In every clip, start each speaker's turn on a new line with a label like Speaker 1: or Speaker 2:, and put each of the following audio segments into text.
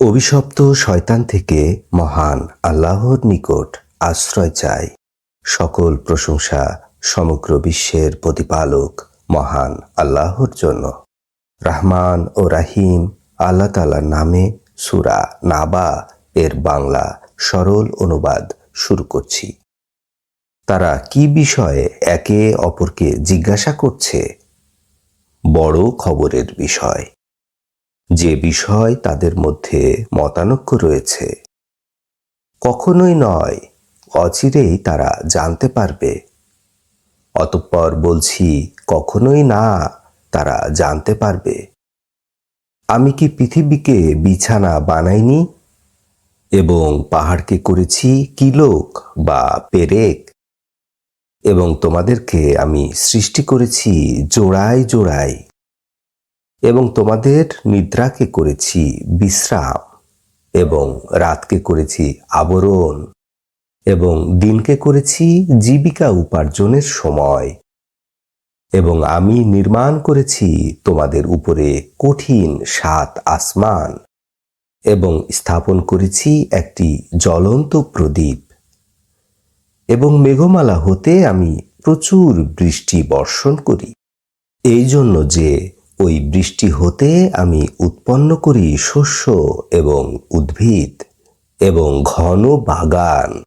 Speaker 1: অভিশপ্ত শয়তান থেকে মহান আল্লাহর নিকট আশ্রয় চাই। সকল প্রশংসা সমগ্র বিশ্বের প্রতিপালক মহান আল্লাহর জন্য। রাহমান ও রাহিম আল্লাহ তালার নামে সুরা নাবা এর বাংলা সরল অনুবাদ শুরু করছি। তারা কি বিষয়ে একে অপরকে জিজ্ঞাসা করছে? বড় খবরের বিষয়। যে বিষয় তাদের মধ্যে মতানৈক্য রয়েছে। কখনোই নয়, অচিরেই তারা জানতে পারবে। অতঃপর বলছি, কখনোই না, তারা জানতে পারবে। আমি কি পৃথিবীকে বিছানা বানাইনি? এবং পাহাড়কে করেছি কিলোক বা পেরেক? এবং তোমাদেরকে আমি সৃষ্টি করেছি জোড়ায় জোড়ায়। এবং তোমাদের নিদ্রাকে করেছি বিশ্রাম এবং রাতকে করেছি আবরণ এবং দিনকে করেছি জীবিকা উপার্জনের সময় এবং আমি নির্মাণ করেছি তোমাদের উপরে কঠিন সাত আসমান এবং স্থাপন করেছি একটি জ্বলন্ত প্রদীপ এবং মেঘমালা হতে আমি প্রচুর বৃষ্টি বর্ষণ করি। এই জন্য যে ওই বৃষ্টি হতে আমি উৎপন্ন করি শস্য এবং উদ্ভিদ এবং ঘন বাগান।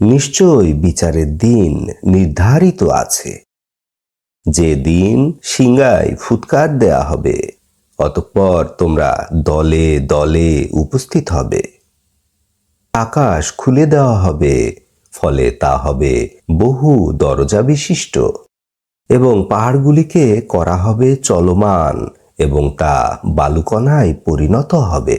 Speaker 1: নিশ্চয় বিচারের দিন নির্ধারিত আছে। যে দিন সিংগায় ফুৎকার দেয়া হবে, অতঃপর তোমরা দলে দলে উপস্থিত হবে। আকাশ খুলে দেওয়া হবে, ফলে তা হবে বহু দরজা বিশিষ্ট। এবং পাহাড়গুলিকে করা হবে চলমান এবং তা বালুকণায় পরিণত হবে।